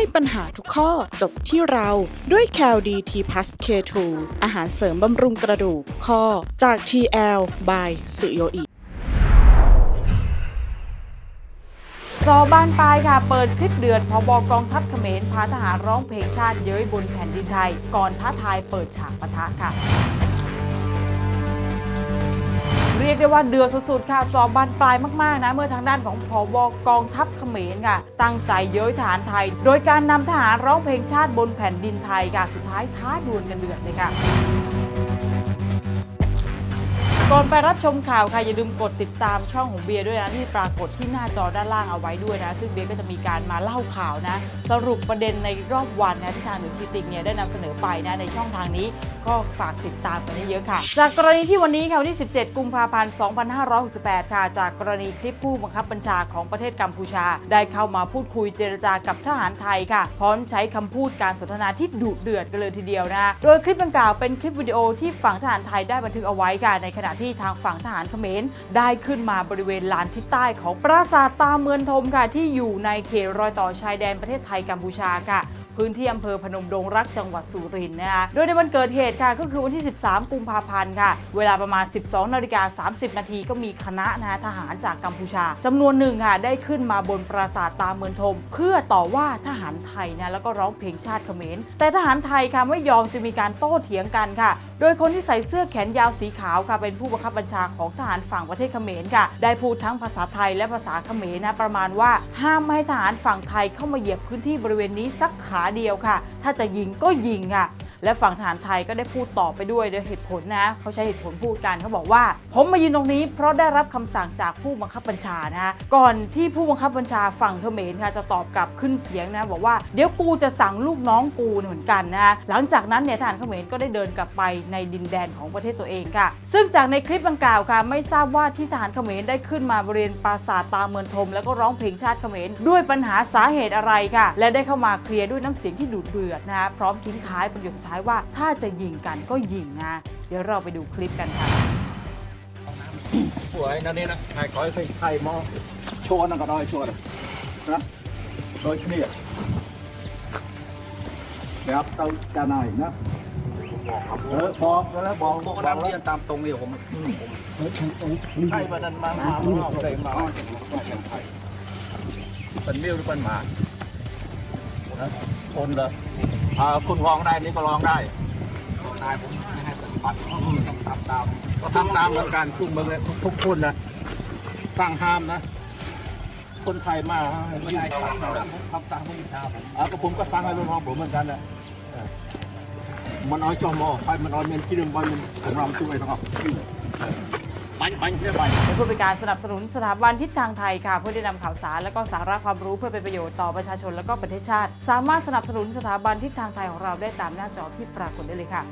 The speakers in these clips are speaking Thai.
ให้ปัญหาทุกข้อจบที่เราด้วย c a l d t plus K2 อาหารเสริมบำรุงกระดูกข้อจาก TL by สุโยอิซอบ้านปลายค่ะ เปิดคลิปเดือดพบกองทัพเขมรพาทหารร้องเพลงชาติเย้ยบนแผ่นดินไทย ก่อนท้าทายเปิดฉากปะทะค่ะ เรียกได้ว่าเดือดสุดๆค่ะ สอบบานปลายมากๆนะเมื่อทางด้านของพบกองทัพเขมรค่ะ ตั้งใจเย้ยฐานไทย โดยการนำทหารร้องเพลงชาติบนแผ่นดินไทยค่ะ สุดท้ายท้าดวลกันเดือดเลยค่ะ ก่อนไปรับชมข่าวค่ะอย่าลืมกดติดตามช่องของเบียร์ด้วยนะที่ปรากฏที่หน้าจอด้านล่างเอาไว้ด้วยนะ ซึ่งเบียร์ก็จะมีการมาเล่าข่าวนะ สรุปประเด็นในรอบวันนะที่ทางหนึ่งคิติกเนี่ยได้นำเสนอไปนะในช่องทางนี้ก็ฝากติดตามกันเยอะๆค่ะ จากกรณีที่วันนี้ค่ะวันที่ 17 กุมภาพันธ์ 2568 ค่ะ จากกรณีคลิปผู้บังคับบัญชาของประเทศกัมพูชา ได้เข้ามาพูดคุยเจรจากับทหารไทยค่ะ พร้อมใช้คำพูดการสนทนาที่ดุเดือดกันเลยทีเดียวนะ โดยคลิปดังกล่าวเป็นคลิปวิดีโอที่ฝั่งทหารไทยได้บันทึกเอาไว้ค่ะในขณะที่ทางฝั่งทหารเขมรได้ขึ้นมาบริเวณลานทิศใต้ของปราสาทตาเมือนทมค่ะที่อยู่ในเขตรอยต่อชายแดนประเทศไทยกัมพูชาค่ะพื้นที่อำเภอพนมดงรักจังหวัดสุรินทร์นะคะโดยในวันเกิดเหตุค่ะก็คือวันที่ 13 กุมภาพันธ์ค่ะ เวลาประมาณ 12นาฬิกา30 นาทีก็มีคณะนะทหารจากกัมพูชาจำนวนหนึ่งค่ะได้ขึ้นมาบนปราสาทตาเมือนทม เพื่อต่อว่าทหารไทยนะแล้วก็ร้องเพลงชาติเขมร แต่ทหารไทยค่ะไม่ยอมจะมีการโต้เถียงกันค่ะ โดยคนที่ใส่เสื้อแขนยาวสีขาวค่ะเป็นผู้บังคับบัญชาของทหารฝั่งประเทศเขมรค่ะ ได้พูดทั้งภาษาไทยและภาษาเขมรนะประมาณว่า ห้ามไม่ให้ทหารฝั่งไทยเข้ามาเหยียบพื้นที่บริเวณนี้สักขาเดียวค่ะ ถ้าจะยิงก็ยิงค่ะ และฝั่งทหารไทยก็ได้พูดต่อไปด้วยโดยเหตุผลนะเขาใช้เหตุผลพูดกันเขาบอกว่า ผมมายืนตรงนี้ เพราะได้รับคำสั่งจากผู้บังคับบัญชานะก่อนที่ผู้บังคับบัญชาฝั่งเขมรค่ะจะตอบกลับขึ้นเสียงนะบอกว่าเดี๋ยวกูจะสั่งลูกน้องกูเหมือนกันนะหลังจากนั้นเนี่ยทหารเขมรก็ได้เดินกลับไปในดินแดนของประเทศตัวเองค่ะ ซึ่งจากในคลิปดังกล่าวค่ะ ไม่ทราบว่าที่ทหารเขมรได้ขึ้นมาบริเวณปราสาทตาเมือนทม แล้วก็ร้องเพลงชาติเขมรด้วยปัญหาสาเหตุอะไรค่ะ และได้เข้ามาเคลียร์ด้วยน้ำเสียงที่ดุเดือดนะพร้อมทิ้งท้ายประโยคท้ายว่าถ้าจะยิงกันก็ยิงนะ เดี๋ยวเราไปดูคลิปกันค่ะป่วยนั่นนี่นะใครขอให้ใครมอโชว์นั่นก็ได้โชว์นะนะโดยนี้นะครับเราจะนายนะเออบอกแล้วบอกบอกก็แล้วเรียนตามตรงนี่ผมใครมาดันมามาเอาอะไรมาเป็นมิ้วหรือเป็นหมานะ คนเลยอ่าคุณร้องได้นี่ก็ร้องได้นายผมไม่ให้ปฏิบัติต้องตามตามก็ทำตามเหมือนกันทุกเมืองเลยทุกคนนะตั้งห้ามนะ คนไทยมาไม่ได้ทำตามผมทำตามผมตามผมอะก็ผมก็สั่งให้ลูกน้องผมเหมือนกันนะเออมันเอาจอมอไปมันเอาเงินที่เดิมบอลมันของเราช่วยนะครับ ไปไปเพื่อไปและเพื่อเป็นการสนับสนุนสถาบันทิศทางไทยค่ะ เพื่อได้นำข่าวสารและก็สาระความรู้เพื่อเป็นประโยชน์ต่อประชาชนและก็ประเทศชาติ สามารถสนับสนุนสถาบันทิศทางไทยของเราได้ตามหน้าจอที่ปรากฏได้เลยค่ะ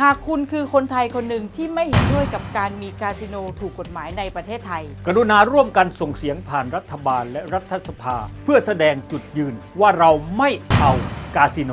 หากคุณคือคนไทยคนหนึ่งที่ไม่เห็นด้วยกับการมีคาสิโนถูกกฎหมายในประเทศไทย กรุณาร่วมกันส่งเสียงผ่านรัฐบาลและรัฐสภา เพื่อแสดงจุดยืนว่าเราไม่เอากาสิโน